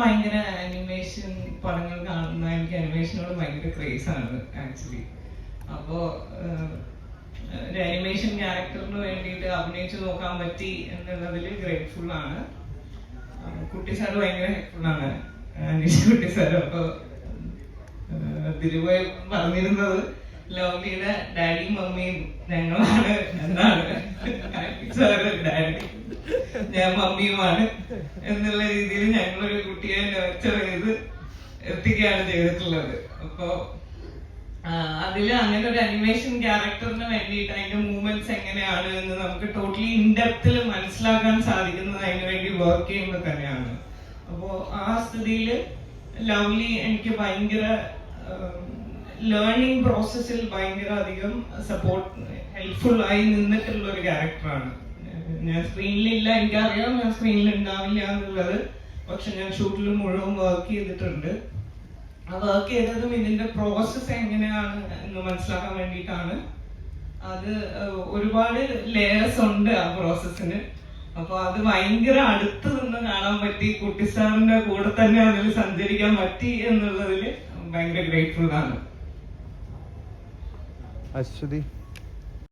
ഭയങ്കര അനിമേഷൻ പടങ്ങൾ കാണുന്ന എനിക്ക് അനിമേഷനോട് ഭയങ്കര ക്രേസ് ആണ് ആക്ച്വലി അപ്പോ ഒരു അനിമേഷൻ ക്യാരക്ടറിന് വേണ്ടിയിട്ട് അഭിനയിച്ചു നോക്കാൻ പറ്റി എന്നുള്ളതിൽ ഗ്രേറ്റ്ഫുൾ ആണ്. കുട്ടി സാർ ഭയങ്കര ഹെൽപ്ഫുൾ ആണ്. അനീഷ് കുട്ടി സാർ അപ്പൊ തിരുവോയി പറഞ്ഞിരുന്നത് ലവ്ലിയുടെ ഡാഡിയും മമ്മിയും ഞങ്ങളാണ് എന്നാണ്. ഡാഡി ഞാൻ മമ്മിയുമാണ്. എന്നുള്ള രീതിയിൽ ഞങ്ങളൊരു കുട്ടിയെ നർച്ചർ ചെയ്ത് എത്തിക്കുകയാണ് ചെയ്തിട്ടുള്ളത്. അപ്പോ അതിൽ അങ്ങനെ ഒരു അനിമേഷൻ ക്യാരക്ടറിന് വേണ്ടിയിട്ട് അതിന്റെ മൂവ്മെന്റ്സ് എങ്ങനെയാണ് എന്ന് നമുക്ക് ടോട്ടലി ഇൻഡെപ്തിൽ മനസ്സിലാക്കാൻ സാധിക്കുന്നത് അതിന് വേണ്ടി വർക്ക് ചെയ്യുമ്പോൾ തന്നെയാണ്. അപ്പോ ആ സ്ഥിതിയിൽ ലവ്ലി എനിക്ക് ഭയങ്കര ലേണിംഗ് പ്രോസസ്സിൽ ഭയങ്കര അധികം സപ്പോർട്ട് ഹെൽപ്ഫുൾ ആയി നിന്നിട്ടുള്ള ഒരു ക്യാരക്ടറാണ് ഞാൻ സ്ക്രീനിലില്ല എനിക്കറിയാം ഞാൻ സ്ക്രീനിൽ ഉണ്ടാവില്ല എന്നുള്ളത്. പക്ഷെ ഞാൻ ഷൂട്ടിൽ മുഴുവൻ വർക്ക് ചെയ്തിട്ടുണ്ട്. ആ വർക്ക് ചെയ്തതും ഇതിന്റെ പ്രോസസ്സ് എങ്ങനെയാണ് എന്ന് മനസ്സിലാക്കാൻ വേണ്ടിയിട്ടാണ്. അത് ഒരുപാട് ലെയേഴ്സ് ഉണ്ട് ആ പ്രോസസ്സിന് അപ്പൊ അത് ഭയങ്കര അടുത്ത് നിന്ന് കാണാൻ പറ്റി. കുട്ടി സാറിന്റെ കൂടെ തന്നെ അതിൽ സഞ്ചരിക്കാൻ പറ്റി എന്നുള്ളതിൽ ഭയങ്കര ഗ്രേറ്റ്ഫുൾ ആണ്. അശ്വതി.